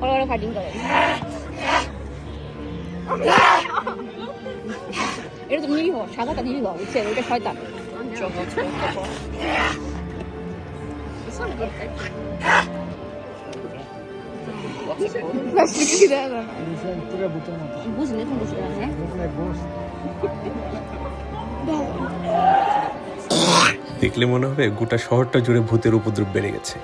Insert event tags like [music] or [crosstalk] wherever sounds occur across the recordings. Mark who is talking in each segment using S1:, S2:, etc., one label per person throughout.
S1: 얼얼 가린 거예요. 이래도 움직이 봐. 이렇게 살다. 저거
S2: 참고. 무슨 걸까?
S1: 나 지금 기다려. 인생 뚫어 무슨 내 통보시라네? 내 고스. 네.
S3: দেখলে মনে হবে গোটা শহরটা জুড়ে ভূতের উপদ্রব বেড়ে গেছে।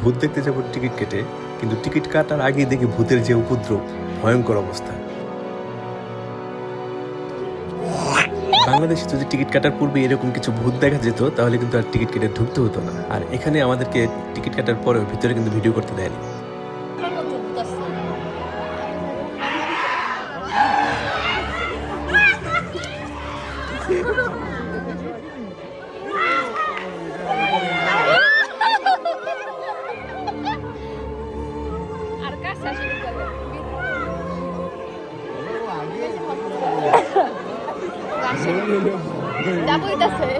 S3: ভূত দেখতে যাব টিকিট কেটে, কিন্তু টিকিট কাটার আগেই দেখি ভূতের যে উপদ্রব, ভয়ঙ্কর অবস্থা। বাংলাদেশে যদি টিকিট কাটার পূর্বে এরকম কিছু ভূত দেখা যেত, তাহলে কিন্তু আর টিকিট কেটে ঢুকতে হতো না। আর এখানে আমাদেরকে টিকিট কাটার পরেও ভিতরে কিন্তু ভিডিও করতে দেয়নি।
S2: যাব রে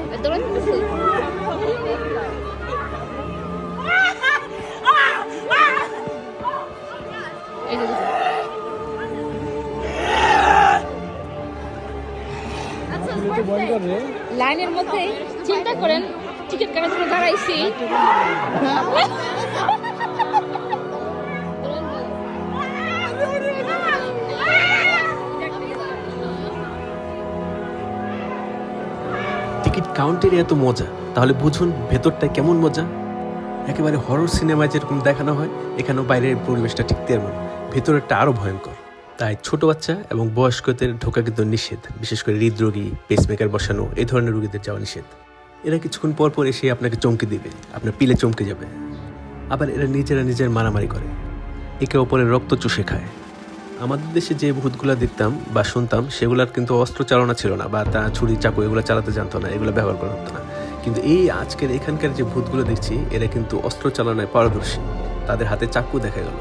S1: লাইনের মধ্যে চিন্তা করেন টিকিট কাটার জন্য দাঁড়াইছি।
S2: [laughs]
S3: টিকিট কাউন্টারে এত মজা, তাহলে বুঝুন ভেতরটায় কেমন মজা। একেবারে হরর সিনেমায় যেরকম দেখানো হয়, এখানেও বাইরের পরিবেশটা ঠিক তেমন। ভেতরেরটা আরও ভয়ঙ্কর। তাই ছোট বাচ্চা এবং বয়স্কদের ঢোকা কিন্তু নিষেধ, বিশেষ করে হৃদরোগী পেসমেকার বসানো, এই ধরনের রোগীদের যাওয়া নিষেধ। এরা কিছুক্ষণ পর পর এসে আপনাকে চমকে দিবে, আপনার পিলে চমকে যাবে। আবার এরা নিজেরা নিজের মারামারি করে। একে অপরের রক্ত চুষে খায়। আমাদের দেশে যে ভূতগুলো দেখতাম বা শুনতাম সেগুলোর কিন্তু অস্ত্র চালনা ছিল না বা তা ছুরি চাকু এগুলো চালাতে জানতো না এগুলো ব্যবহার করা হতো না কিন্তু এই আজকের এখানকার যে ভূতগুলো দেখছি এরা কিন্তু অস্ত্র চালনায় পারদর্শী তাদের হাতে চাকু দেখা গেল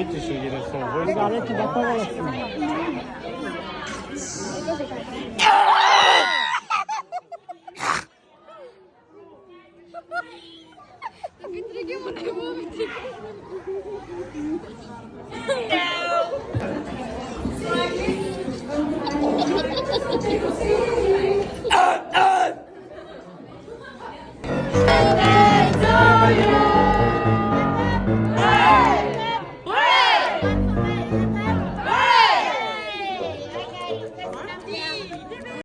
S2: বলতেছি আরে কি ব্যাপার লাগছে না ভিতরে